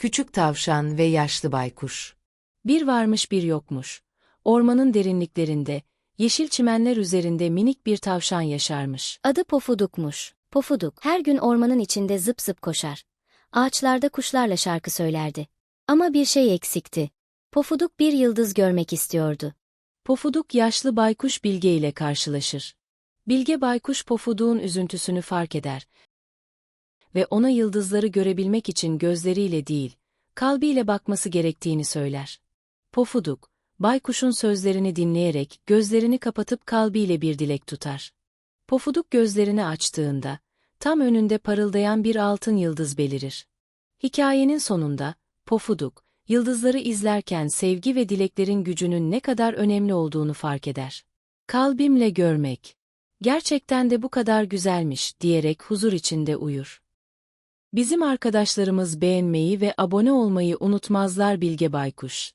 Küçük Tavşan ve Yaşlı Baykuş Bir varmış bir yokmuş. Ormanın derinliklerinde, yeşil çimenler üzerinde minik bir tavşan yaşarmış. Adı Pofuduk'muş. Pofuduk her gün ormanın içinde zıp zıp koşar. Ağaçlarda kuşlarla şarkı söylerdi. Ama bir şey eksikti. Pofuduk bir yıldız görmek istiyordu. Pofuduk yaşlı baykuş Bilge ile karşılaşır. Bilge baykuş Pofuduk'un üzüntüsünü fark eder ve ona yıldızları görebilmek için gözleriyle değil, kalbiyle bakması gerektiğini söyler. Pofuduk, baykuşun sözlerini dinleyerek gözlerini kapatıp kalbiyle bir dilek tutar. Pofuduk gözlerini açtığında, tam önünde parıldayan bir altın yıldız belirir. Hikayenin sonunda, Pofuduk, yıldızları izlerken sevgi ve dileklerin gücünün ne kadar önemli olduğunu fark eder. Kalbimle görmek. Gerçekten de bu kadar güzelmiş diyerek huzur içinde uyur. Bizim arkadaşlarımız beğenmeyi ve abone olmayı unutmazlar Bilge Baykuş.